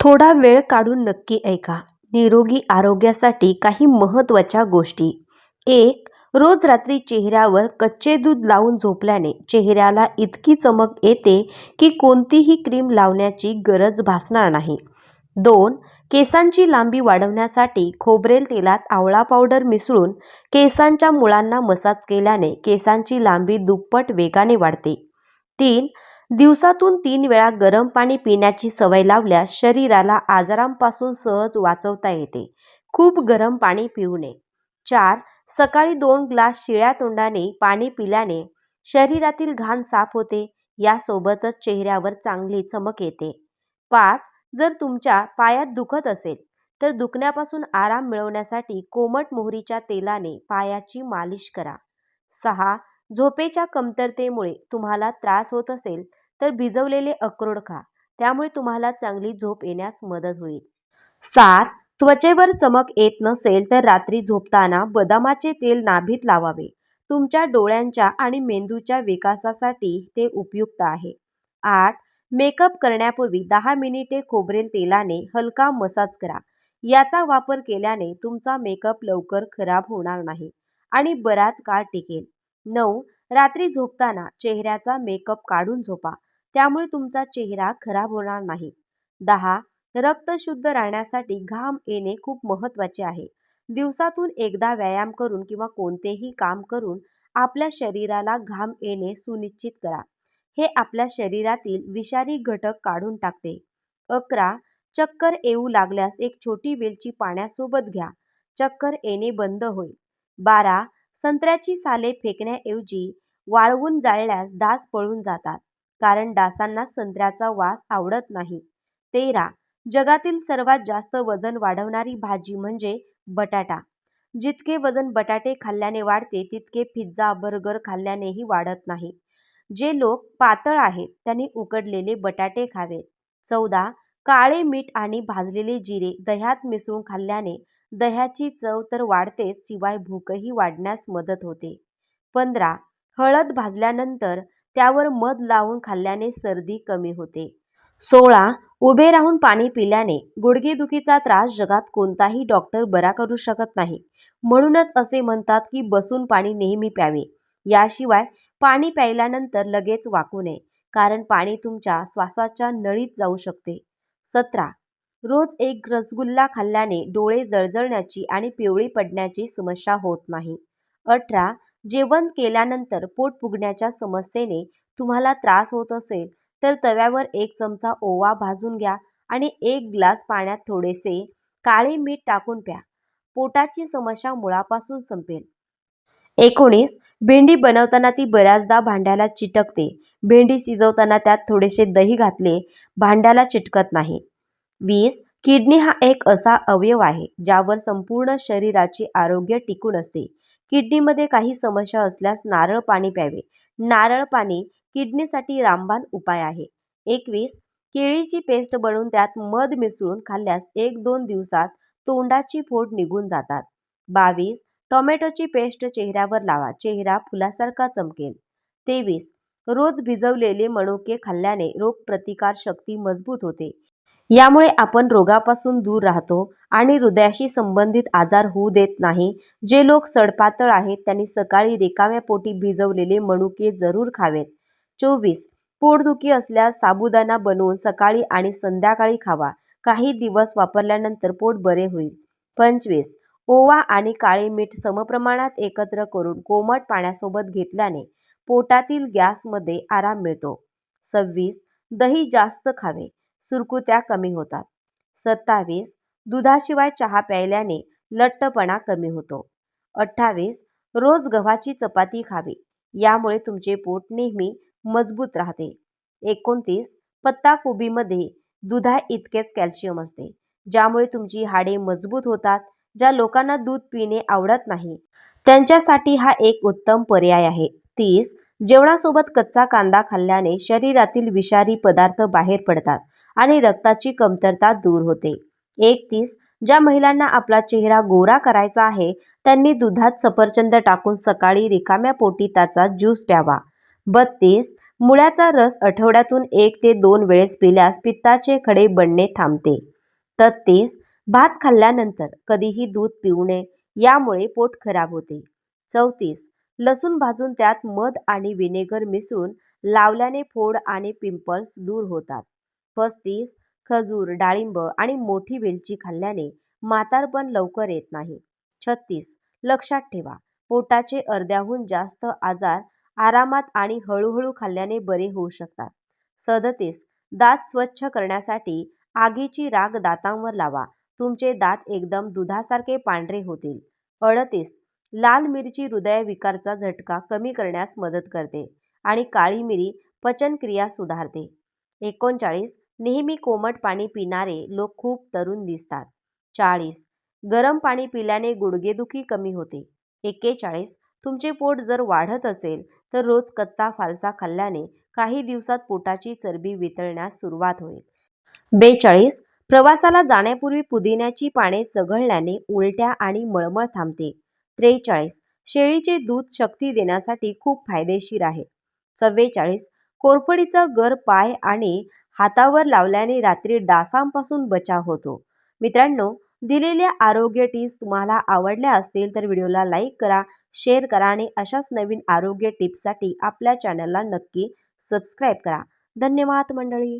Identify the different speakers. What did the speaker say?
Speaker 1: थोडा वेळ काढून नक्की ऐका. निरोगी आरोग्यासाठी काही महत्त्वाच्या गोष्टी. एक रोज रात्री चेहऱ्यावर कच्चे दूध लावून झोपल्याने चेहऱ्याला इतकी चमक येते की कोणतीही क्रीम लावण्याची गरज भासणार नाही. दोन केसांची लांबी वाढवण्यासाठी खोबरेल तेलात आवळा पावडर मिसळून केसांच्या मुळांना मसाज केल्याने केसांची लांबी दुप्पट वेगाने वाढते. तीन दिवसातून तीन वेळा गरम पाणी पिण्याची सवय लावल्यास शरीराला आजारांपासून सहज वाचवता येते. खूप गरम पाणी पिऊ नये. चार सकाळी दोन ग्लास शिळ्या तोंडाने पाणी पिल्याने शरीरातील घाण साफ होते यासोबतच चेहऱ्यावर चांगली चमक येते. पाच जर तुमच्या पायात दुखत असेल तर दुखण्यापासून आराम मिळवण्यासाठी कोमट मोहरीच्या तेलाने पायाची मालिश करा. सहा झोपेच्या कमतरतेमुळे तुम्हाला त्रास होत असेल तर भिजवलेले अक्रोड खा. त्यामुळे तुम्हाला चांगली झोप येण्यास मदत होईल. सात त्वचेवर चमक येत नसेल तर रात्री झोपताना बदामाचे तेल नाभीत लावावे. तुमच्या डोळ्यांच्या आणि मेंदूच्या विकासासाठी ते उपयुक्त आहे. आठ मेकअप करण्यापूर्वी दहा मिनिटे खोबरेल तेलाने हलका मसाज करा. याचा वापर केल्याने तुमचा मेकअप लवकर खराब होणार नाही आणि बराच काळ टिकेल. नऊ रात्री झोपताना चेहऱ्याचा मेकअप काढून झोपा. त्यामुळे तुमचा चेहरा खराब होणार नाही. दहा रक्त शुद्ध राहण्यासाठी घाम येणे खूप महत्त्वाचे आहे. दिवसातून एकदा व्यायाम करून किंवा कोणतेही काम करून आपल्या शरीराला घाम येणे सुनिश्चित करा. हे आपल्या शरीरातील विषारी घटक काढून टाकते. अकरा चक्कर येऊ लागल्यास एक छोटी वेलची पाण्यासोबत घ्या. चक्कर येणे बंद होईल. बारा संत्र्याची साले फेकण्याऐवजी वाळवून जाळल्यास डास पळून जातात. कारण डासांना संत्र्याचा वास आवडत नाही. तेरा. जगातील सर्वात जास्त वजन वाढवणारी भाजी म्हणजे बटाटा. जितके वजन बटाटे खाल्ल्याने वाढते तितके पिझ्झा बर्गर खाल्ल्यानेही वाढत नाही. जे लोक पातळ आहेत त्यांनी उकडलेले बटाटे खावेत. चौदा. काळे मीठ आणि भाजलेले जिरे दह्यात मिसळून खाल्ल्याने दह्याची चव तर वाढतेच शिवाय भूकही वाढण्यास मदत होते. पंधरा. हळद भाजल्यानंतर त्यावर मध लावून खाल्ल्याने सर्दी कमी होते. सोळा उभे राहून पाणी पिल्याने गुडघेदुखीचा त्रास जगात कोणताही डॉक्टर बरा करू शकत नाही. म्हणूनच असे म्हणतात की बसून पाणी नेहमी प्यावे. याशिवाय पाणी प्यायल्यानंतर लगेच वाकू नये कारण पाणी तुमच्या श्वासाच्या नळीत जाऊ शकते. सतरा रोज एक रसगुल्ला खाल्ल्याने डोळे जळजळण्याची आणि पिवळी पडण्याची समस्या होत नाही. अठरा जेवण केल्यानंतर पोट फुगण्याच्या समस्येने तुम्हाला त्रास होत असेल तर तव्यावर एक चमचा ओवा भाजून घ्या आणि एक ग्लास पाण्यात थोडेसे काळे मीठ टाकून प्या. पोटाची समस्या मुळापासून संपेल. एकोणीस. भेंडी बनवताना ती बऱ्याचदा भांड्याला चिटकते. भेंडी शिजवताना त्यात थोडेसे दही घातले भांड्याला चिटकत नाही. वीस. किडनी हा एक असा अवयव आहे ज्यावर संपूर्ण शरीराचे आरोग्य टिकून असते. किडनीमध्ये काही समस्या असल्यास नारळ पाणी प्यावे. नारळ पाणी किडनीसाठी रामबाण उपाय आहे. एकवीस केळीची पेस्ट बनवून त्यात मध मिसळून खाल्ल्यास एक दोन दिवसात तोंडाची फोड निघून जातात. बावीस टोमॅटोची पेस्ट चेहऱ्यावर लावा. चेहरा फुलासारखा चमकेल. तेवीस रोज भिजवलेले मनुके खाल्ल्याने रोगप्रतिकार शक्ती मजबूत होते. यामुळे आपण रोगापासून दूर राहतो आणि हृदयाशी संबंधित आजार होऊ देत नाही. जे लोक सडपातळ आहेत त्यांनी सकाळी रिकाम्या पोटी भिजवलेले मनुके जरूर खावेत. चोवीस. पोटदुखी असल्यास साबुदाणा बनवून सकाळी आणि संध्याकाळी खावा. काही दिवस वापरल्यानंतर पोट बरे होईल. पंचवीस. ओवा आणि काळे मीठ समप्रमाणात एकत्र करून कोमट पाण्यासोबत घेतल्याने पोटातील गॅसमध्ये आराम मिळतो. सव्वीस. दही जास्त खावे. सुरकुत्या कमी होतात. सत्तावीस दुधाशिवाय चहा प्यायल्याने लठ्ठपणा कमी होतो. अठ्ठावीस रोज गव्हाची चपाती खावी यामुळे तुमचे पोट नेहमी मजबूत राहते. एकोणतीस पत्ताकोबीमध्ये दुधा इतकेच कॅल्शियम असते ज्यामुळे तुमची हाडे मजबूत होतात ज्या लोकांना दूध पिणे आवडत नाही. त्यांच्यासाठी हा एक उत्तम पर्याय आहे. तीस जेवणासोबत कच्चा कांदा खाल्ल्याने शरीरातील विषारी पदार्थ बाहेर पडतात आणि रक्ताची कमतरता दूर होते. एकतीस ज्या महिलांना आपला चेहरा गोरा करायचा आहे त्यांनी दुधात सफरचंद टाकून सकाळी रिकाम्या पोटी त्याचा ज्यूस प्यावा. बत्तीस मुळ्याचा रस आठवड्यातून एक ते दोन वेळेस पिल्यास पित्ताचे खडे बनणे थांबते. तत्तीस भात खाल्ल्यानंतर कधीही दूध पिऊ नये यामुळे पोट खराब होते. चौतीस लसूण भाजून त्यात मध आणि विनेगर मिसळून लावल्याने फोड आणि पिंपल्स दूर होतात. पस्तीस खजूर डाळिंब आणि मोठी वेलची खाल्ल्याने म्हातारपण लवकर येत नाही. छत्तीस लक्षात ठेवा पोटाचे अर्ध्याहून जास्त आजार आरामात आणि हळूहळू खाल्ल्याने बरे होऊ शकतात. सदतीस दात स्वच्छ करण्यासाठी आगीची राग दातांवर लावा. तुमचे दात एकदम दुधासारखे पांढरे होतील. अडतीस लाल मिरची हृदयविकारचा झटका कमी करण्यास मदत करते आणि काळी मिरी पचनक्रिया सुधारते. एकोणचाळीस नेहमी कोमट पाणी पिणारे लोक खूप तरुण दिसतात. चाळीस. गरम पाणी पिल्याने गुडघेदुखी कमी होते. एक्केचाळीस. तुमचे पोट जर वाढत असेल तर रोज कच्चा फालसा खाल्ल्याने काही दिवसात पोटाची चरबी वितळण्यास सुरुवात होईल. बेचाळीस. प्रवासाला जाण्यापूर्वी पुदिन्याची पाने चघळल्याने उलट्या आणि मळमळ थांबते. त्रेचाळीस. शेळीचे दूध शक्ती देण्यासाठी खूप फायदेशीर आहे. चव्वेचाळीस. कोरफडीचा गर पाय आणि हातावर लावल्याने रात्री डासांपासून बचाव होतो. मित्रांनो दिलेल्या आरोग्य टिप्स तुम्हाला आवडल्या असतील तर व्हिडिओला लाईक करा शेअर करा आणि अशाच नवीन आरोग्य टिप्ससाठी आपल्या चॅनलला नक्की सबस्क्राईब करा. धन्यवाद मंडळी!